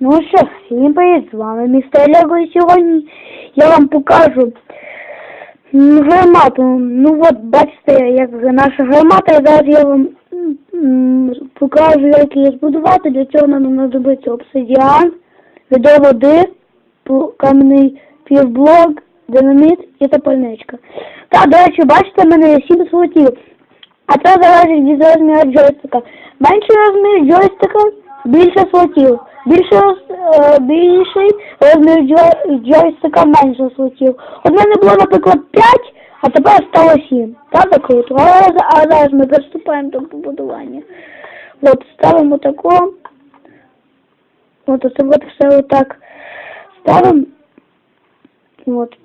Ну що, всім привіт, з вами містер Лего і сьогодні я вам покажу гармату. Ну от бачите, як наша гармата, і зараз я вам покажу, як її збудувати. Для цього нам знадобиться обсидіан, відро води, кам'яний півблок, динаміт і топольничка. Та, до речі, бачите, в мене є 7 слотів. А це залежить від розміру джойстика. Менший розмір джойстика, більше слотів. Більше, е, більший розмір джойстика, менше слотів. От мене було, наприклад, 5, а тепер стало 7. Так, круто. А, зараз ми приступаємо до побудування. От, ставимо тако. От, оце от все отак ставимо. От.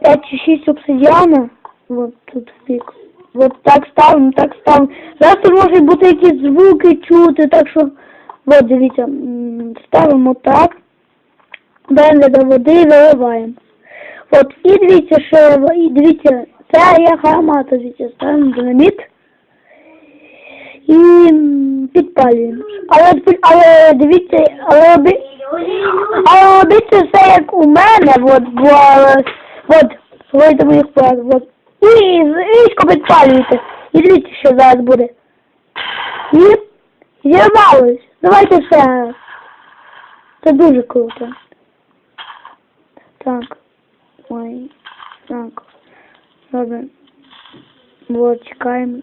5 чи 6 обсидіана. От тут бік. От так ставимо, так ставимо. Зараз тут можуть бути якісь звуки чути, так що от дивіться, ставимо так. Далі до води і виливаємо. От, і дивіться, що і дивіться, це є гармата, дивіться, ставимо динаміт і підпалюємо. Але, але дивіться, але, оби- але робіть це все як у мене, от, бо, от, слухайте моїх порад, от. І різко підпалюєте. І дивіться, що зараз буде. І зірвалось. Давайте раз. Це дуже круто. Так. Ой. Так. Добре. Вот, чекаємо.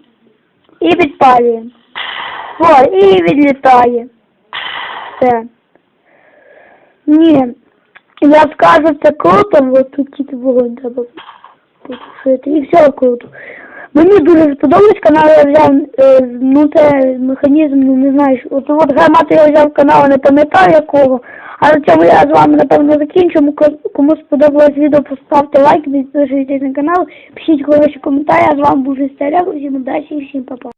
І підпалюємо. О, і відлітає. Все. Ні. Я скажу, це круто, от тут тільки вогонь треба потушити. І все круто. Мені дуже сподобалось канал, я взяв, е, ну це механізм, ну не знаю, от, от гармату я взяв канал, не пам'ятаю якого. А на цьому я з вами напевно закінчу. Ко- Кому сподобалось відео, поставте лайк, підписуйтесь на канал, пишіть хороші коментарі, а з вами був Жестяляк, всім удачі і всім па-па.